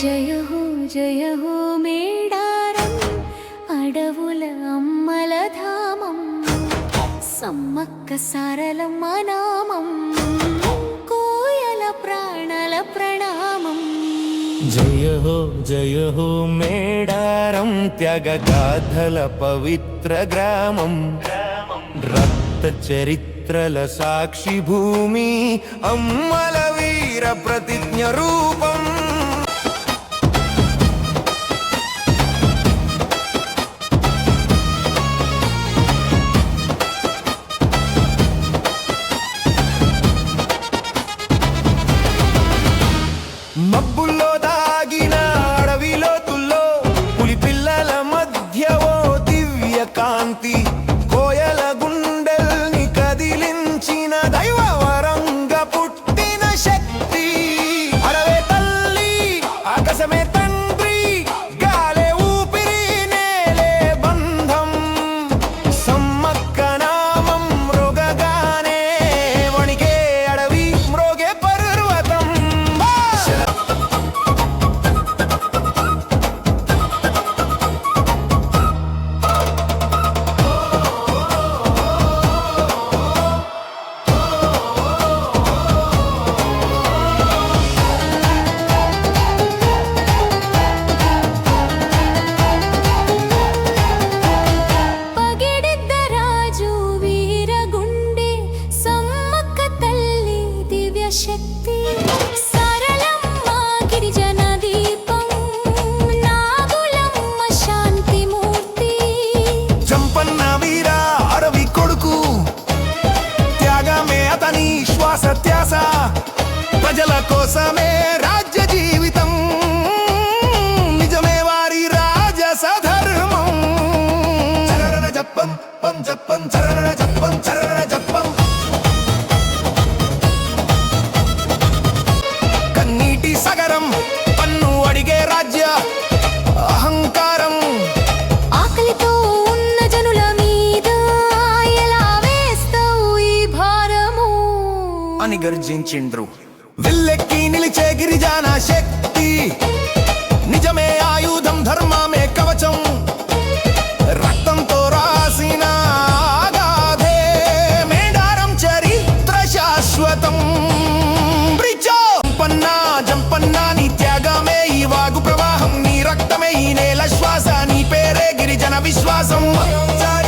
జయ హో జయ హో మేడారం అడవుల అమ్మల ధామం సమ్మక్క సరళమ్మ నామం కోయల ప్రాణల ప్రణామం. జయ హో జయ హో మేడారం త్యాగ గాథల పవిత్ర గ్రామం. రక్త చరిత్రల సాక్షి భూమి అమ్మల వీర ప్రతిజ్ఞ రూపం. సగరం పన్ను అడిగే రాజ్య అహంకారం. ఆకలితో ఉన్న జనుల మీద ఎలా వేస్తావు ఈ భారము? అని గర్జించిండ్రు. విల్లెక్కి నిలిచే గిరిజాన శక్తి నిజమే ఆయుధం ధర్మమే కవచం. రక్తంతో రాసిన మేడారం చరిత్ర శాశ్వతం. someone